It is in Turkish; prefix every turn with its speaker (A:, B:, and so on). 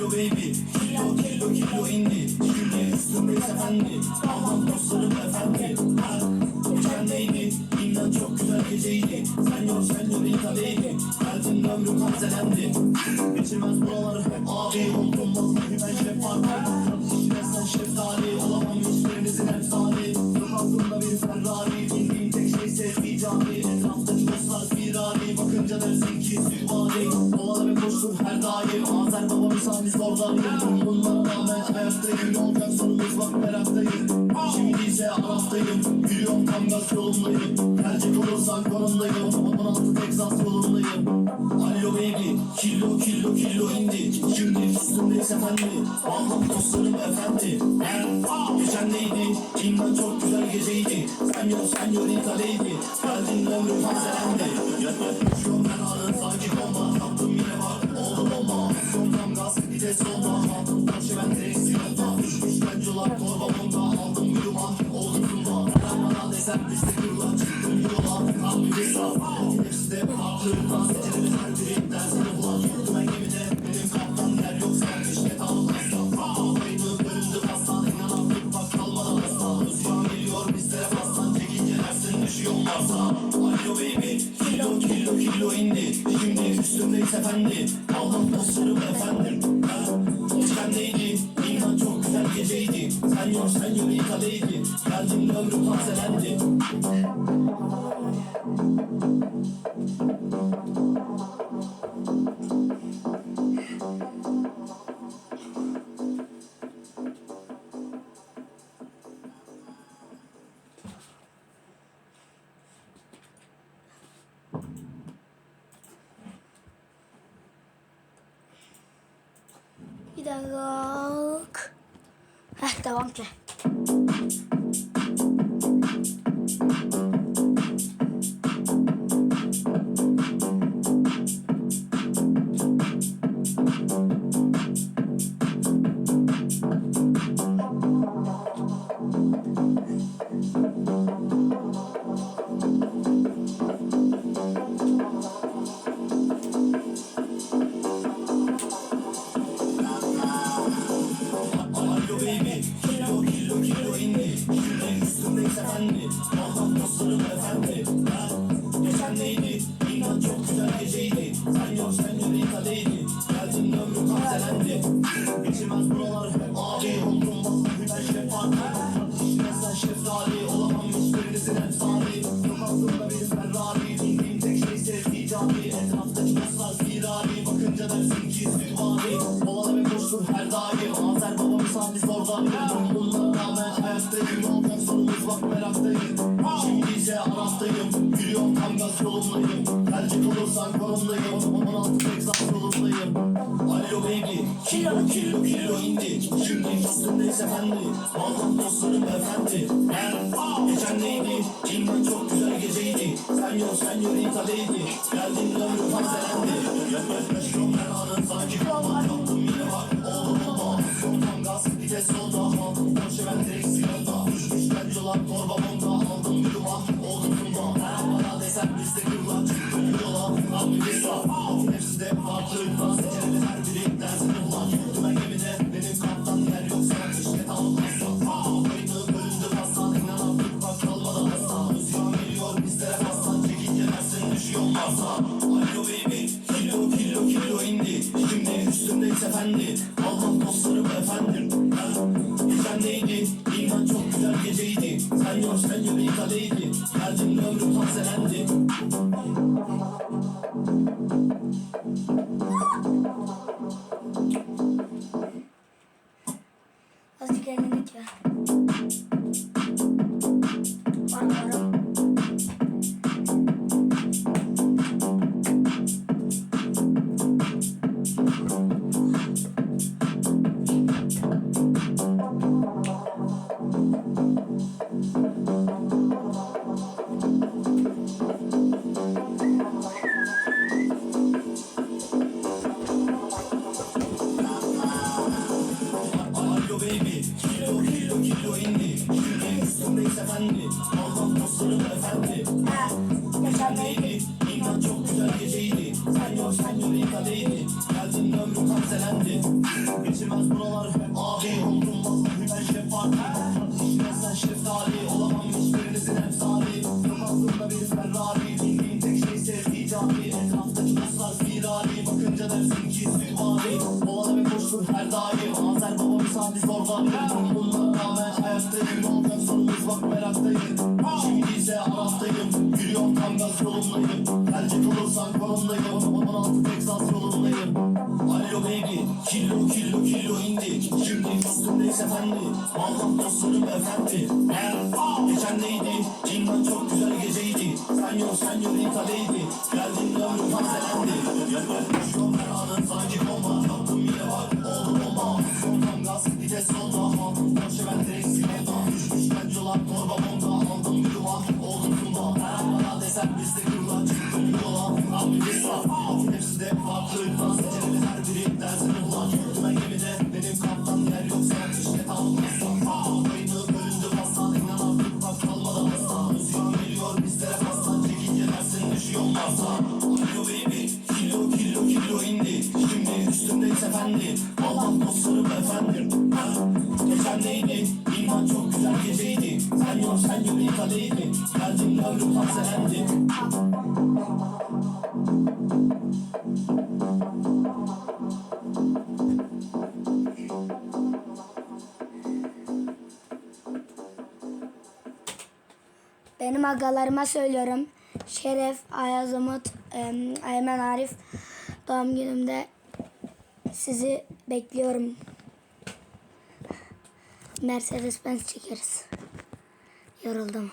A: Alo baby, kilo indi Şimdi üstümdeyiz efendi Aman dostlarım efendi Ha, Geçen neydi? İnan çok güzel geceydi Sen yok sen bir kadeydi Kalbim ömrüm hazelendi Geçirmez buraları hep abi Oldum vallahi ben şeffaf İşine sen şeftali Olamam hiçbirinizin emsali Sokağımda bir Ferrari Bildiğim tek şey Etraftaki dostlar Bakınca dersin ki Havalar ve koştur her daim. Azer baba misali zordayım Bunlara rağmen ayaktayım Olacak sonumuz bak meraktayım Şimdi ise Arap'tayım. Yürüyorum tam gaz yolundayım. Gelecek olursan konumdayım. 16 Texas yolundayım Alo baby Kilo kilo kilo indi. Şimdi üstümdeyiz efendi Allah'ım dostlarım efendi. Ben Geçen neydi? İnan çok güzel geceydi. Sen yok sen yok lady Geldin ömrüm hazelendi Yaşıyorum ben ağrın sanki bomba Yaptım yine bak. Oldu bomba Son tam gaz vites solda Altın taşı ben direksiyonda İşkenceler torba bomba Aldım bir Kilo kilo kilo indi. Şimdi üstümdeyiz efendi Allah dostlarım efendim geceydi Sen yok sen yok bir kadeydi Geldim ömrüm hazelendi
B: Bir dakika. Heh devam ki.
A: Yok yok bir kadeydi Geldin ömrüm hazelendi Geçirmez buralar hep abi Oldum vallahi ben şeffaf İşine sen şeftali Olamam hiçbirinizin emsali Sokağımda bir Ferrari Bildiğim tek şey sevgi cani Etraftaki dostlar firari Bakınca dersin ki süvari Havalar ve koştur her daim. Azer baba misali zordayım Bunlara rağmen ayaktayım Olacak sonumuz bak meraktayım. Şimdi ise Arap'tayım Gaz yolundayım? Gelecek olursan konumdayım. 16 Texas yolundayım. Alo baby. Kilo kilo kilo indi. Şimdi üstümdeyiz efendi. Allah dostlarım efendi. Ben Geçen neydi? İnan çok güzel geceydi. Sen yok sen yok lady Geldin ömrüm hazelendi Yaşıyorum ben anın sanki bomba Yaptım yine bak bomba Son tam gaz vites solda. Aldım Porsche ben direksiyonda İşkenceler torba bomba Aldım bir duman oldu Çıktım yola al bir hesap Hepsi de farklı Dans seçeneğimiz her biri dersini bulan Dümen gemide benim kaptan yer yok Sana keşke tavuklarsa Kaydı bölündü pastan İnanamdık bak kalmadan asla Rüzgar geliyor bizlere pastan Çekince dersin düşüyor varsa Alo baby Kilo kilo kilo indi. Şimdi üstümdeyiz efendi Allah dostlarım efendim geceydi Sen yok sen yok bir kadeydi Geldim ömrüm hazelendi
B: Azıcık kendine git baby. Kilo kilo
A: kilo indi Yüreğin üstündeyse fendi Allah'ın dostlarım efendi
B: Mekan neydi?
A: İnan çok güzel geceydi Sen yok sen yüreğin kadeydi Geldin ömrüm tam selendi Geçilmez buralar Abi oldum vallahi ben şefak zorba. Bir Bunlara rağmen ayaktayım Ne olacak sorumuz bak meraktayım. Şimdi ise Arap'tayım Yürüyorum tam gaz yolundayım. Gelecek olursan konumdayım 16 Texas yolundayım. Alo baby Kilo kilo kilo indi Şimdi üstündeyiz efendi. Allah dostlarım efendi. Geçen neydi? İnan çok güzel geceydi. Sen yok sen yüreği kadeydi Geldin ömrüm kamzelendi Düşüyorum her anın sanki Dans seçeneli her biri dersini ulan Dümen gemide benim kaptan yer yoksa işte kalmazsa Kayını bölündü pasta İnan artık bak kalmadan hasta Müzik geliyor bizlere pasta Çekince dersin düşüyor varsa Alo baby Kilo kilo kilo indi Şimdi üstümdeyiz efendi Allah dostlarım efendim Ha, Geçen neydi? Çok güzel geceydi. Sen yok sen yüreği kadeydi Geldim ömrüm kamzelendi
B: Benim agalarıma söylüyorum. Şeref, Ayaz Umut, Aymen Arif doğum günümde sizi bekliyorum. Mercedes Benz çekeriz. Yoruldum.